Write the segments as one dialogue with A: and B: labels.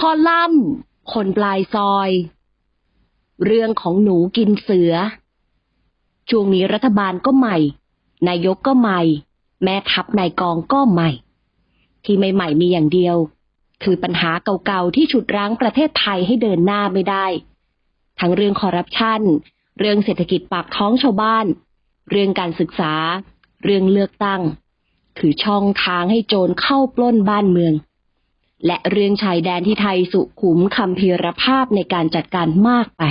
A: คอลัมน์คนปลายซอย เรื่องของหนูกินเสือ ช่วงนี้รัฐบาลก็ใหม่ นายกก็ใหม่ แม่ทัพนายกองก็ใหม่ ที่ไม่ใหม่มีอย่างเดียว คือปัญหาเก่าๆที่ฉุดรั้งประเทศไทยให้เดินหน้าไม่ได้ ทั้งเรื่องคอร์รัปชันเรื่องเศรษฐกิจปากท้องชาวบ้าน เรื่องการศึกษา เรื่องเลือกตั้ง คือช่องทางให้โจรเข้าปล้นบ้านเมือง และเรื่องชายแดนที่ไทยสุขุมคำพีรภาพในการจัดการมากไป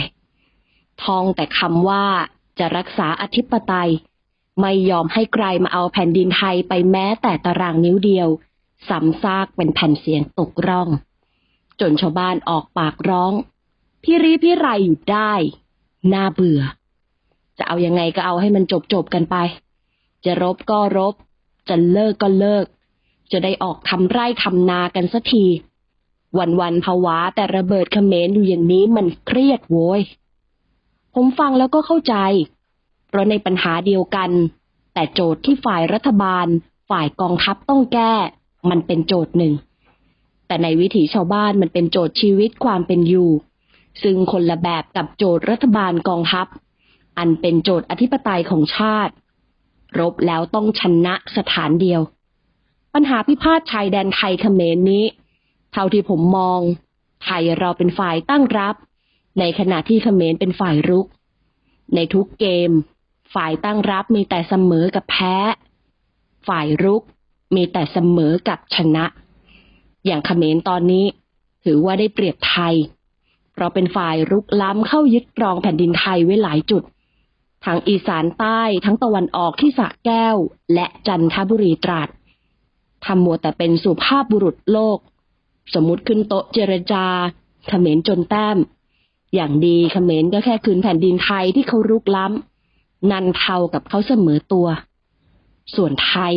A: ทองแต่คำว่าจะรักษาอธิปไตย ไม่ยอมให้ใครมาเอาแผ่นดินไทยไปแม้แต่ตารางนิ้วเดียวซ้ำซากเป็นแผ่นเสียงตกร่อง จนชาวบ้านออกปากร้อง พี่รีพี่ไรอยู่ได้ น่าเบื่อ จะเอายังไงก็เอาให้มันจบจบกันไป จะรบก็รบ จะเลิกก็เลิก จะได้ออกทำไร่ทำนากันสักที วันวันภาวะแต่ระเบิดเขมรอยู่อย่างนี้มันเครียดโว้ย ผมฟังแล้วก็เข้าใจ เพราะในปัญหาเดียวกัน แต่โจทย์ที่ฝ่ายรัฐบาล ฝ่ายกองทัพต้องแก้ มันเป็นโจทย์หนึ่ง แต่ในวิถีชาวบ้านมันเป็นโจทย์ชีวิตความเป็นอยู่ ซึ่งคนละแบบกับโจทย์รัฐบาลกองทัพ อันเป็นโจทย์อธิปไตยของชาติ รบแล้วต้องชนะสถานเดียว ปัญหาพิพาทชายแดนไทยเขมรนี้ เท่าที่ผมมอง ไทยเราเป็นฝ่ายตั้งรับ ในขณะที่เขมรเป็นฝ่ายรุก ในทุกเกม ฝ่ายตั้งรับมีแต่เสมอกับแพ้ ฝ่ายรุกมีแต่เสมอกับชนะ อย่างเขมรตอนนี้ถือว่าได้เปรียบไทย เพราะเป็นฝ่ายรุกล้ำเข้ายึดครองแผ่นดินไทยไว้หลายจุด ทั้งอีสานใต้ทั้งตะวันออกที่สระแก้ว และจันทบุรีตราด ทำมัวแต่เป็นสุภาพบุรุษโลก สมมติขึ้นโต๊ะเจรจาเขมรจนแต้ม อย่างดีเขมรก็แค่คืนแผ่นดินไทยที่เขารุกล้ำ นันเทากับเขาเสมอตัว ส่วนไทย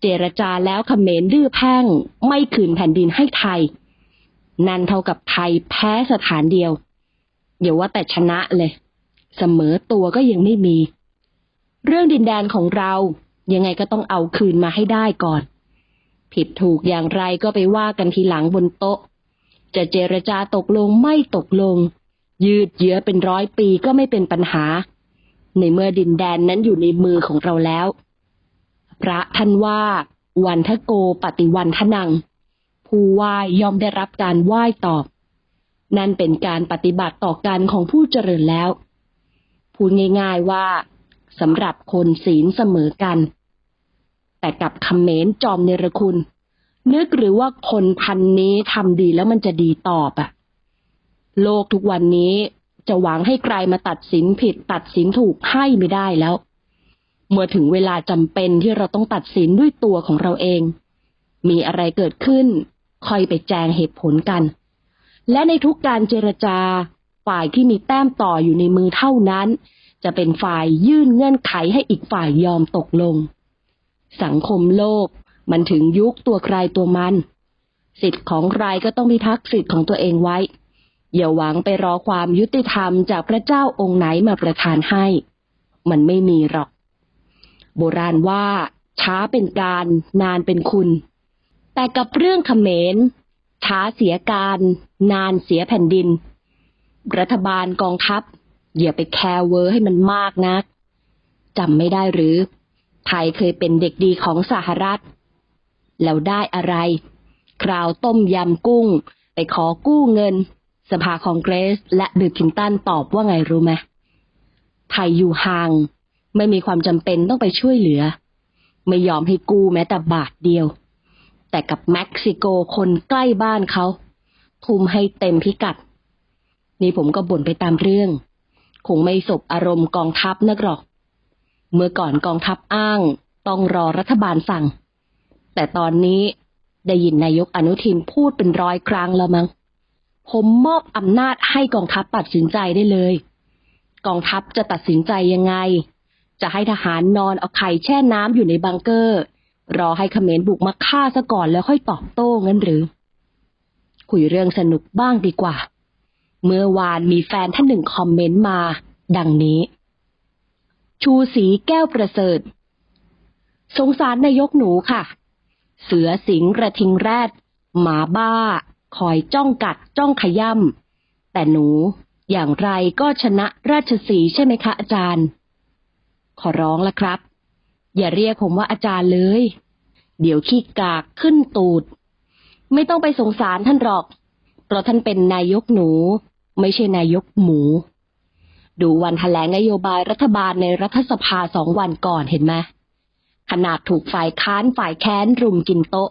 A: เจรจาแล้วเขมรดื้อแพ่ง ไม่คืนแผ่นดินให้ไทย นันเท่ากับไทยแพ้สถานเดียวอย่าว่าแต่ชนะเลย เสมอตัวก็ยังไม่มี เรื่องดินแดนของเรายังไงก็ต้องเอาคืนมาให้ได้ก่อน ผิดถูกอย่างไรก็ไปว่ากันทีหลังบนโต๊ะ จะเจรจาตกลงไม่ตกลง ยืดเยื้อเป็นร้อยปีก็ไม่เป็นปัญหา ในเมื่อดินแดนนั้นอยู่ในมือของเราแล้ว พระท่านว่าวันทโกปฏิวันทนัง ผู้ไหว้ย่อมได้รับการไหว้ตอบ นั่นเป็นการปฏิบัติต่อกันของผู้เจริญแล้ว พูดง่ายๆว่าสำหรับคนศีลเสมอกัน แต่กับคำเมนจอมเนรคุณ นึกหรือว่าคนพันนี้ทำดีแล้วมันจะดีตอบอะโลกทุกวันนี้จะหวังให้ใครมาตัดสินผิด ตัดสินถูกให้ไม่ได้แล้ว เมื่อถึงเวลาจำเป็นที่เราต้องตัดสินด้วยตัวของเราเอง มีอะไรเกิดขึ้นคอยไปแจงเหตุผลกัน และในทุกการเจรจา ฝ่ายที่มีแต้มต่ออยู่ในมือเท่านั้น จะเป็นฝ่ายยื่นเงื่อนไขให้อีกฝ่ายยอมตกลง สังคมโลก มันถึงยุคตัวใครตัวมัน สิทธิ์ของใครก็ต้องพิทักษ์สิทธิ์ของตัวเองไว้ อย่าหวังไปรอความยุติธรรมจากพระเจ้าองค์ไหนมาประทานให้ มันไม่มีหรอก โบราณว่าช้าเป็นการนานเป็นคุณ แต่กับเรื่องเขมรช้าเสียการ นานเสียแผ่นดิน รัฐบาลกองทัพอย่าไปแคร์เวอร์ให้มันมากนักจำไม่ได้หรือ ไทยเคยเป็นเด็กดีของสหรัฐ แล้วได้อะไร คราวต้มยำกุ้ง ไปขอกู้เงิน สภาคองเกรส และบิลคินตันตอบว่าไงรู้ไหมไทยอยู่ห่าง ไม่มีความจำเป็นต้องไปช่วยเหลือ ไม่ยอมให้กู้แม้แต่บาทเดียว แต่กับเม็กซิโกคนใกล้บ้านเขาทุ่มให้เต็มพิกัด นี่ผมก็บ่นไปตามเรื่อง คงไม่สบอารมณ์กองทัพนักหรอก เมื่อก่อนกองทัพอ้าง ต้องรอรัฐบาลสั่ง แต่ตอนนี้ได้ยินนายกอนุทินพูดเป็นร้อยครั้งแล้วมั้ง ผมมอบอำนาจให้กองทัพตัดสินใจได้เลย กองทัพจะตัดสินใจยังไง จะให้ทหารนอนเอาไข่แช่น้ำอยู่ในบังเกอร์ รอให้เขมรบุกมาฆ่าซะก่อนแล้วค่อยตอบโต้งั้นหรือ คุยเรื่องสนุกบ้างดีกว่า เมื่อวานมีแฟนท่านหนึ่งคอมเมนต์มา ดังนี้ ชูสีแก้วประเสริฐ สงสารนายกหนูค่ะ เสือสิงกระทิงแรด หมาบ้า คอยจ้องกัดจ้องขย่ำแต่หนูอย่างไรก็ชนะราชสีใช่ไหมคะอาจารย์ ขอร้องละครับ อย่าเรียกผมว่าอาจารย์เลย เดี๋ยวขี้กากขึ้นตูด ไม่ต้องไปสงสารท่านหรอก เพราะท่านเป็นนายกหนู ไม่ใช่นายกหมู ดูวันแถลงนโยบายรัฐบาลในรัฐสภาสองวันก่อนเห็นไหมขนาดถูกฝ่ายค้านฝ่ายแค้นรุมกินโต๊ะ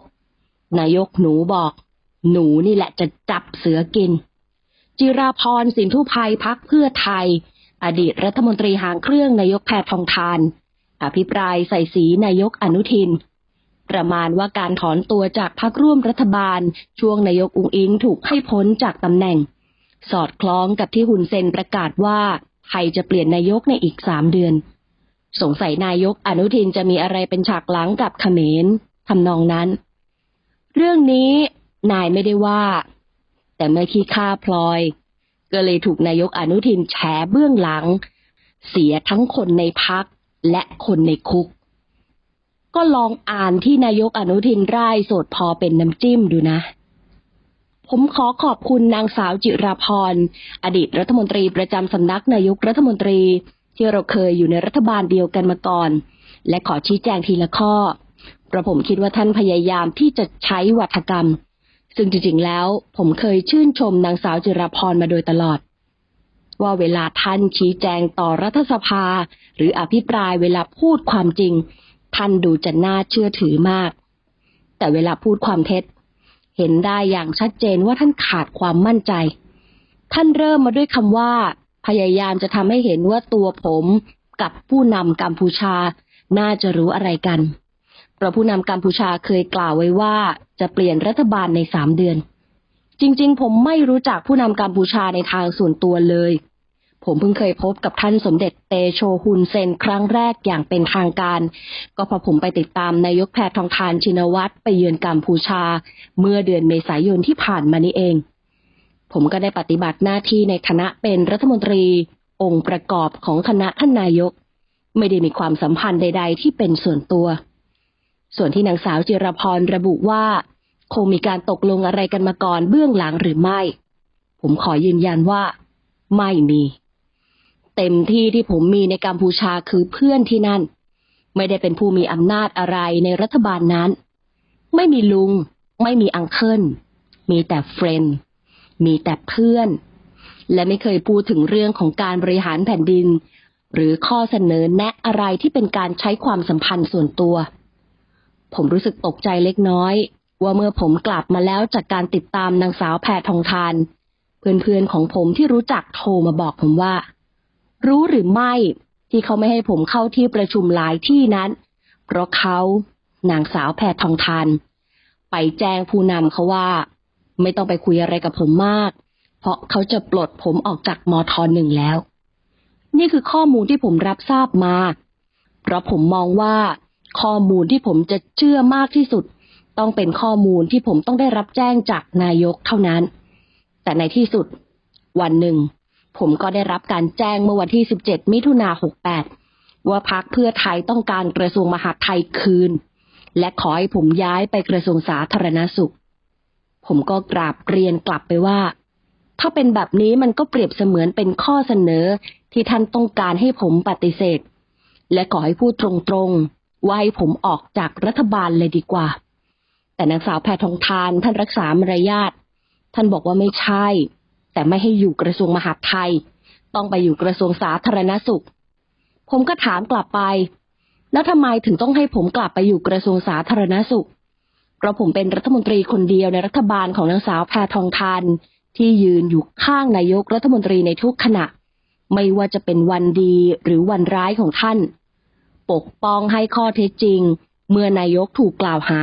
A: นายกหนูบอก หนูนี่แหละจะจับเสือกิน จิราพรสินทุภัยพักเพื่อไทย อดีตรัฐมนตรีหางเครื่องนายกแพทองทาน อภิปรายใส่สีนายกอนุทิน ประมาณว่าการถอนตัวจากพักร่วมรัฐบาล ช่วงนายกอุงอิงถูกให้พ้นจากตำแหน่ง สอดคล้องกับที่หุนเซนประกาศว่า ไทยจะเปลี่ยนนายกในอีกสามเดือน สงสัยนายกอนุทินจะมีอะไรเป็นฉากหลังกับเขมรทำนองนั้น เรื่องนี้นายไม่ได้ว่า แต่เมื่อขี้ข้าพลอย ก็เลยถูกนายกอนุทินแฉเบื้องหลัง เสียทั้งคนในพักและคนในคุก ก็ลองอ่านที่นายกอนุทินร่ายโสดพอเป็นน้ำจิ้มดูนะ ผมขอขอบคุณนางสาวจิราพร อดีตรัฐมนตรีประจำสำนักนายกรัฐมนตรี ที่เราเคยอยู่ในรัฐบาลเดียวกันมาก่อน และขอชี้แจงทีละข้อ เพราะผมคิดว่าท่านพยายามที่จะใช้วัฒกรรม ซึ่งจริงๆแล้ว ผมเคยชื่นชมนางสาวจิราพรมาโดยตลอด ว่าเวลาท่านชี้แจงต่อรัฐสภา หรืออภิปรายเวลาพูดความจริง ท่านดูจะน่าเชื่อถือมาก แต่เวลาพูดความเท็จ เห็นได้อย่างชัดเจนว่าท่านขาดความมั่นใจ ท่านเริ่มมาด้วยคำว่า พยายามจะทำให้เห็นว่าตัวผมกับผู้นำกัมพูชาน่าจะรู้อะไรกัน เพราะผู้นำกัมพูชาเคยกล่าวไว้ว่าจะเปลี่ยนรัฐบาลในสามเดือน จริงๆ ผมไม่รู้จักผู้นำกัมพูชาในทางส่วนตัวเลย ผมเพิ่งเคยพบกับท่านสมเด็จเตโชฮุนเซนครั้งแรกอย่างเป็นทางการ ก็พอผมไปติดตามนายกแพทองทานชินวัตรไปเยือนกัมพูชา เมื่อเดือนเมษายนที่ผ่านมานี้เอง ผมก็ได้ปฏิบัติหน้าที่ในคณะเป็นรัฐมนตรี องค์ประกอบของคณะท่านนายก ไม่ได้มีความสัมพันธ์ใด ๆ ที่เป็นส่วนตัว ส่วนที่นางสาวจิรพรระบุว่า คงมีการตกลงอะไรกันมาก่อนเบื้องหลังหรือไม่ ผมขอยืนยันว่า ไม่มี เต็มที่ที่ผมมีในกัมพูชาคือเพื่อนที่นั่น ไม่ได้เป็นผู้มีอำนาจอะไรในรัฐบาลนั้น ไม่มีลุง ไม่มีอังเคิล มีแต่เฟรนด์มีแต่เพื่อน และไม่เคยพูดถึงเรื่องของการบริหารแผ่นดิน หรือข้อเสนอแนะอะไรที่เป็นการใช้ความสัมพันธ์ส่วนตัว ผมรู้สึกตกใจเล็กน้อย ว่าเมื่อผมกลับมาแล้วจากการติดตามนางสาวแพทองทาน เพื่อนๆของผมที่รู้จักโทรมาบอกผมว่า รู้หรือไม่ที่เขาไม่ให้ผมเข้าที่ประชุมหลายที่นั้น เพราะเขานางสาวแพทองทานไปแจ้งผู้นำเขาว่า ไม่ต้องไปคุยอะไรกับผมมาก เพราะเขาจะปลดผมออกจากมทหนึ่งแล้ว นี่คือข้อมูลที่ผมรับทราบมา เพราะผมมองว่าข้อมูลที่ผมจะเชื่อมากที่สุด ต้องเป็นข้อมูลที่ผมต้องได้รับแจ้งจากนายกเท่านั้น แต่ในที่สุด วันหนึ่ง ผมก็ได้รับการแจ้งเมื่อวันที่ 17 มิถุนา68 ว่าพักเพื่อไทยต้องการกระทรวงมหาดไทยคืน และขอให้ผมย้ายไปกระทรวงสาธารณสุข ผมก็กราบเรียนกลับไปว่า ถ้าเป็นแบบนี้มันก็เปรียบเสมือนเป็นข้อเสนอที่ท่านต้องการให้ผมปฏิเสธ และขอให้พูดตรงๆว่าให้ผมออกจากรัฐบาลเลยดีกว่า แต่นางสาวแพทองทานท่านรักษามารยาทท่านบอกว่าไม่ใช่ แต่ไม่ให้อยู่กระทรวงมหาดไทย ต้องไปอยู่กระทรวงสาธารณสุข ผมก็ถามกลับไป แล้วทำไมถึงต้องให้ผมกลับไปอยู่กระทรวงสาธารณสุข เพราะผมเป็นรัฐมนตรีคนเดียวในรัฐบาลของนางสาวแพทองทานที่ยืนอยู่ข้างนายกรัฐมนตรีในทุกขณะ ไม่ว่าจะเป็นวันดีหรือวันร้ายของท่าน ปกป้องให้ข้อเท็จจริง เมื่อนายกถูกกล่าวหา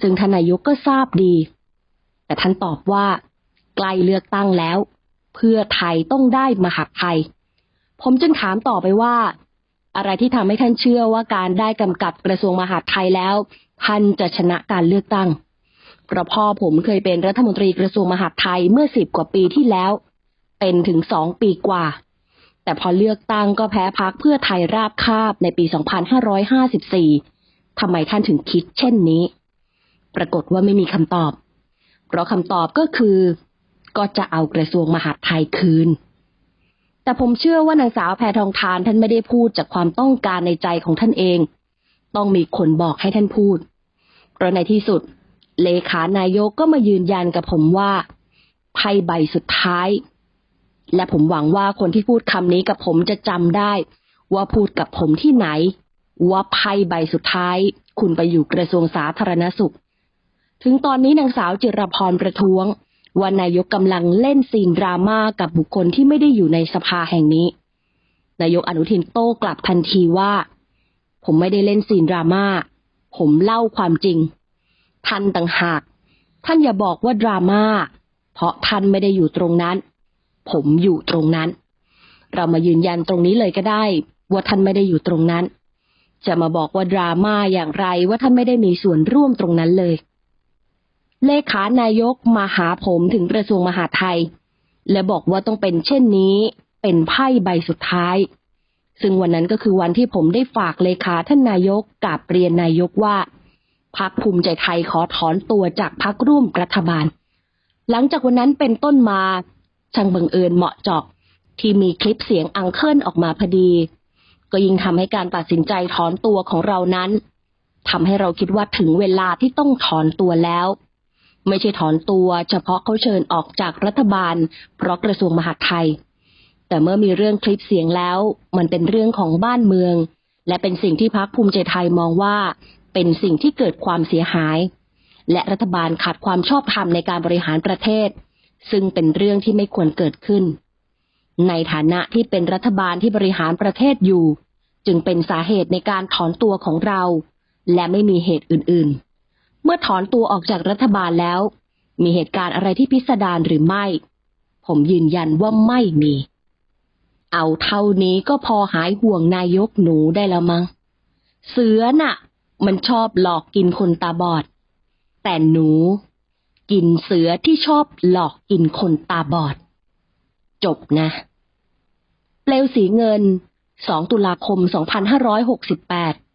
A: ซึ่งท่านนายกก็ทราบดี แต่ท่านตอบว่า ใกล้เลือกตั้งแล้ว เพื่อไทยต้องได้มหาไทย ผมจึงถามต่อไปว่า อะไรที่ทำให้ท่านเชื่อว่าการได้กำกับกระทรวงมหาดไทยแล้วท่านจะชนะการเลือกตั้งเพราะพ่อผมเคยเป็นรัฐมนตรีกระทรวงมหาดไทยเมื่อสิบกว่าปีที่แล้ว เป็นถึงสองปีกว่า แต่พอเลือกตั้งก็แพ้พักเพื่อไทยราบคาบในปี 2554 ทำไมท่านถึงคิดเช่นนี้ ปรากฏว่าไม่มีคำตอบ เพราะคำตอบก็คือ ก็จะเอากระทรวงมหาดไทยคืน แต่ผมเชื่อว่านางสาวแพทองทานท่านไม่ได้พูดจากความต้องการในใจของท่านเอง ต้องมีคนบอกให้ท่านพูดเพราะในที่สุด เลขานายกก็มายืนยันกับผมว่าไพ่ใบสุดท้าย และผมหวังว่าคนที่พูดคำนี้กับผมจะจำได้ ว่าพูดกับผมที่ไหน ว่าไพ่ใบสุดท้าย คุณไปอยู่กระทรวงสาธารณสุข ถึงตอนนี้นางสาวจิรพรประท้วง ว่านายกกำลังเล่นซีนดราม่ากับบุคคลที่ไม่ได้อยู่ในสภาแห่งนี้ นายกอนุทินโต้กลับทันทีว่า ผมไม่ได้เล่นซีนดราม่า ผมเล่าความจริง ท่านต่างหาก ท่านอย่าบอกว่าดราม่า เพราะท่านไม่ได้อยู่ตรงนั้น ผมอยู่ตรงนั้น เรามายืนยันตรงนี้เลยก็ได้ ว่าท่านไม่ได้อยู่ตรงนั้น จะมาบอกว่าดราม่าอย่างไรว่าท่านไม่ได้มีส่วนร่วมตรงนั้นเลย เลขานายกมาหาผมถึงกระทรวงมหาดไทย และบอกว่าต้องเป็นเช่นนี้ เป็นไพ่ใบสุดท้าย ซึ่งวันนั้นก็คือวันที่ผมได้ฝากเลขาท่านนายกกับเรียนนายกว่าพักภูมิใจไทยขอถอนตัวจากพักร่วมรัฐบาล หลังจากวันนั้นเป็นต้นมาช่างบังเอิญเหมาะเจาะที่มีคลิปเสียงอังเคิลออกมาพอดี ก็ยิ่งทำให้การตัดสินใจถอนตัวของเรานั้นทำให้เราคิดว่าถึงเวลาที่ต้องถอนตัวแล้ว ไม่ใช่ถอนตัวเฉพาะเขาเชิญออกจากรัฐบาล เพราะกระทรวงมหาดไทย แต่เมื่อมีเรื่องคลิปเสียงแล้ว มันเป็นเรื่องของบ้านเมือง และเป็นสิ่งที่พักภูมิใจไทยมองว่า เป็นสิ่งที่เกิดความเสียหาย และรัฐบาลขาดความชอบธรรมในการบริหารประเทศ ซึ่งเป็นเรื่องที่ไม่ควรเกิดขึ้น ในฐานะที่เป็นรัฐบาลที่บริหารประเทศอยู่ จึงเป็นสาเหตุในการถอนตัวของเรา และไม่มีเหตุอื่น ๆ เมื่อถอนตัวออกจากรัฐบาลแล้ว มีเหตุการณ์อะไรที่พิสดารหรือไม่ ผมยืนยันว่าไม่มี เอาเท่านี้ก็พอหายห่วงนายกหนูได้แล้วมั้ง เสือน่ะ มันชอบหลอกกินคนตาบอด แต่หนู กินเสือที่ชอบหลอกกินคนตาบอด จบนะ เปลวสีเงิน 2 ตุลาคม 2568